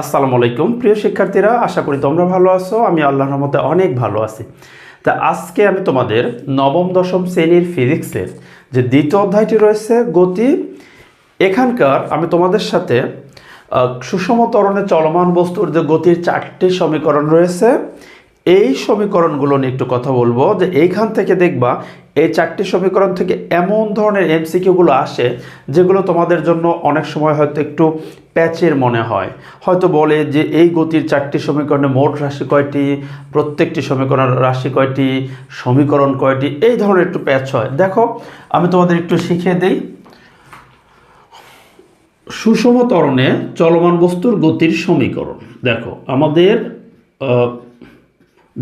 আসসালামু আলাইকুম। প্রিয় শিক্ষার্থীরা, আশা করি তোমরা ভালো আছো। আমি আল্লাহর রহমতে অনেক ভালো আছি। তা আজকে আমি তোমাদের নবম, দশম শ্রেণির ফিজিক্সের যে দ্বিতীয় অধ্যায়টি রয়েছে, গতি, এখানকার আমি তোমাদের সাথে সুষম তরণে চলমান বস্তুর যে গতির চারটি সমীকরণ রয়েছে এই সমীকরণগুলো নিয়ে একটু কথা বলব, যে এইখান থেকে দেখবা এই চারটি সমীকরণ থেকে এমন ধরনের এমসিকিউগুলো আসে যেগুলো তোমাদের জন্য অনেক সময় হয়তো একটু প্যাচের মনে হয়। হয়তো বলে যে এই গতির চারটি সমীকরণে মোট রাশি কয়টি, প্রত্যেকটি সমীকরণ রাশি কয়টি, সমীকরণ কয়টি, এই ধরনের একটু প্যাচ হয়। দেখো, আমি তোমাদের একটু শিখিয়ে দিই। সুষম ত্বরণে চলমান বস্তুর গতির সমীকরণ। দেখো, আমাদের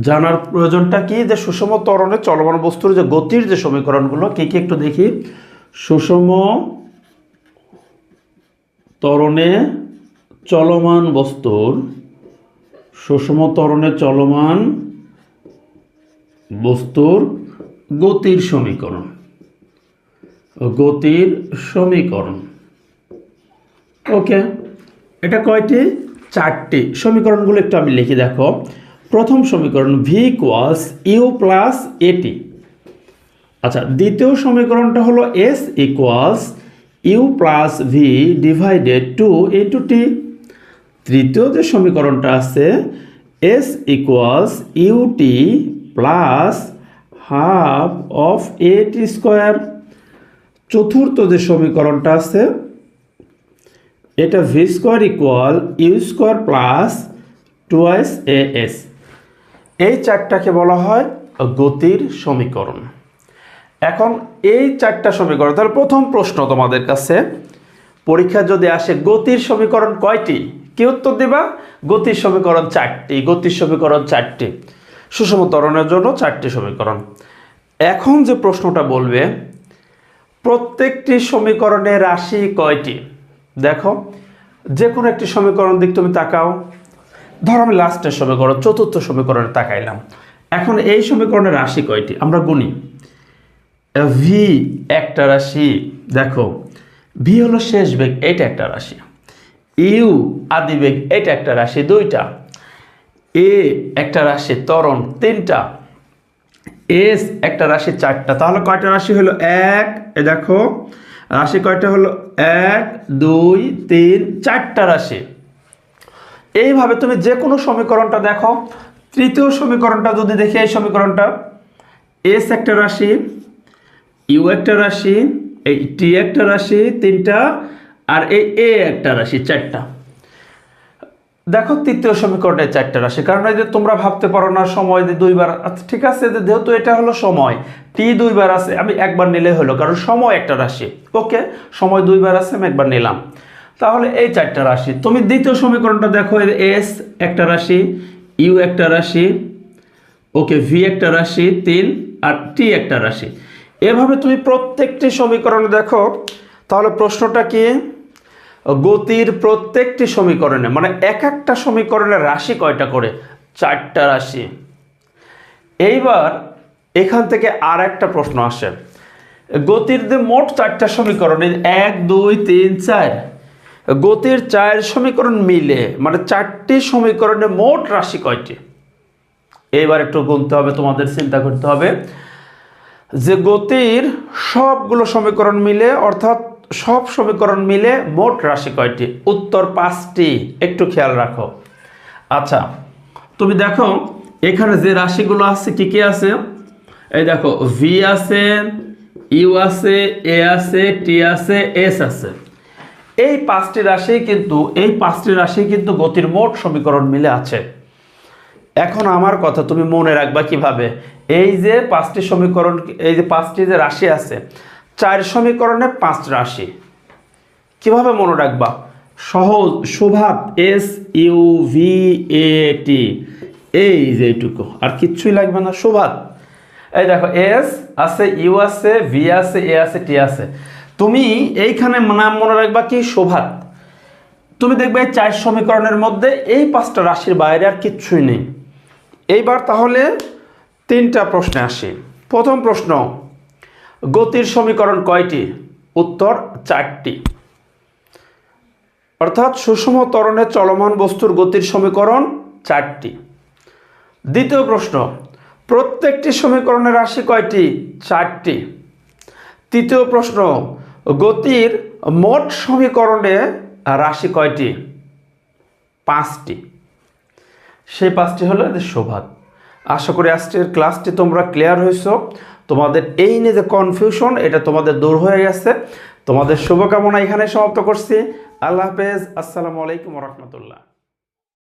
জানার প্রয়োজনটা কি? যে সুষম ত্বরণে চলমান বস্তুর যে গতির যে সমীকরণগুলো, কি কি একটু দেখি? সুষম ত্বরণে চলমান বস্তুর, সুষম ত্বরণে চলমান বস্তুর গতির সমীকরণ। গতির সমীকরণ। ওকে, এটা কয়টি? চারটি। সমীকরণগুলো একটু আমি লিখে দেখো। প্রথম সমীকরণ ভি ইকুয়ালস ইউ প্লাস এটি আচ্ছা দ্বিতীয় সমীকরণটা হলো s equals u plus v divided two into t তৃতীয় যে সমীকরণটা আছে s equals u t plus half of a t square চতুর্থ যে সমীকরণটা আছে, এটা v square equal u square plus twice a s এই চারটাকে বলা হয় গতির সমীকরণ। এখন এই চারটা সমীকরণ, তাহলে প্রথম প্রশ্ন তোমাদের কাছে, পরীক্ষা যদি আসে গতির সমীকরণ কয়টি? কি উত্তর দিবা? গতির সমীকরণ চারটি, গতির সমীকরণ চারটি। সুষম ত্বরণের জন্য চারটি সমীকরণ। এখন যে প্রশ্নটা বলবে, প্রত্যেকটি সমীকরণের রাশি কয়টি? দেখো যে কোনো একটি সমীকরণ দিক তুমি তাকাও। ধর আমি লাস্টের সমীকরণ, চতুর্থ সমীকরণে তাকাইলাম। এখন এই সমীকরণের রাশি কয়টি? আমরা গুনি। ভি একটা রাশি, দেখো ভি হলো শেষ বেগ, এটা একটা রাশি। ইউ আদি বেগ, এটা একটা রাশি, দুইটা। এ একটা রাশি, ত্বরণ, তিনটা। এস একটা রাশি, চারটা। তাহলে কয়টা রাশি হলো? এক, এ দেখো, রাশি কয়টা হলো? এক, দুই, তিন, চারটা রাশি। এইভাবে তুমি যে কোনো সমীকরণটা দেখো। তৃতীয় সমীকরণটা যদি দেখি, এই সমীকরণটা এস একটা রাশি ইউ একটা রাশি, এই টি একটা রাশি, তিনটা, আর এই এ একটা রাশি, চারটা। দেখো তৃতীয় সমীকরণে চারটা রাশি, কারণ এই যে তোমরা ভাবতে পারো না, সময় যে দুইবার ঠিক আছে, যে যেহেতু এটা হলো সময় টি দুইবার আছে, আমি একবার নিলে হলো, কারণ সময় একটা রাশি। ওকে, সময় দুইবার আছে, আমি একবার নিলাম। তাহলে এই চারটা রাশি। তুমি দ্বিতীয় সমীকরণটা দেখো এস একটা রাশি ইউ একটা রাশি ওকে ভি একটা রাশি, তিন আর টি একটা রাশি। এভাবে তুমি প্রত্যেকটি সমীকরণ দেখো, তাহলে প্রশ্নটা কি? গতির প্রত্যেকটি সমীকরণে মানে এক একটা সমীকরণের রাশি কয়টা করে? চারটা রাশি। এইবার এখান থেকে আর একটা প্রশ্ন আসে। গতির যে মোট চারটা সমীকরণ এক, দুই, তিন, চার গতির চার সমীকরণ মিলে মানে চারটি সমীকরণে মোট রাশি কয়টি? এবার একটু গুনতে হবে, তোমাদের চিন্তা করতে হবে যে গতির সবগুলো সমীকরণ মিলে, অর্থাৎ সব সমীকরণ মিলে মোট রাশি কয়টি? উত্তর পাঁচটি, একটু খেয়াল রাখো। আচ্ছা তুমি দেখো, এখানে যে রাশিগুলো আছে, কি কি আছে? এই দেখো ভি আছে ইউ আছে এ আছে টি আছে এস আছে। এই পাঁচটি রাশি কিন্তু, এই পাঁচটি রাশি কিন্তু গতির মোট সমীকরণ মিলে আছে। এখন আমার কথা তুমি মনে রাখবা কীভাবে? এই যে পাঁচটি সমীকরণ, এই যে পাঁচটি যে রাশি আছে, চার সমীকরণে পাঁচ রাশি। কীভাবে মনে রাখবা? সহজ সুভাত s u v a t এই যে এইটুকু, আর কিচ্ছুই লাগবে না সুভাত এই দেখো এস আছে ইউ আছে ভি আছে এ আছে টি আছে। তুমি এইখানে নাম মনে রাখবা কি শোভাত তুমি দেখবে চার সমীকরণের মধ্যে এই পাঁচটা রাশির বাইরে আর কিচ্ছুই নেই। এইবার তাহলে তিনটা প্রশ্নে আসি। প্রথম প্রশ্ন, গতির সমীকরণ কয়টি? উত্তর, চারটি। অর্থাৎ সুষম ত্বরণে চলমান বস্তুর গতির সমীকরণ চারটি। দ্বিতীয় প্রশ্ন, প্রত্যেকটি সমীকরণের রাশি কয়টি? চারটি। তৃতীয় প্রশ্ন গতির মোট সমীকরণে রাশি কয়টি? পাঁচটি। সেই পাঁচটি হলো এদের সৌভাগ আশা করি আজকের ক্লাসটি তোমরা ক্লিয়ার হয়েছ। তোমাদের এই নিয়ে যে কনফিউশন এটা তোমাদের দূর হয়ে গেছে। তোমাদের শুভকামনা এখানে সমাপ্ত করছি। আল্লাহ হাফেজ। আসসালামু আলাইকুম রহমতুল্লাহ।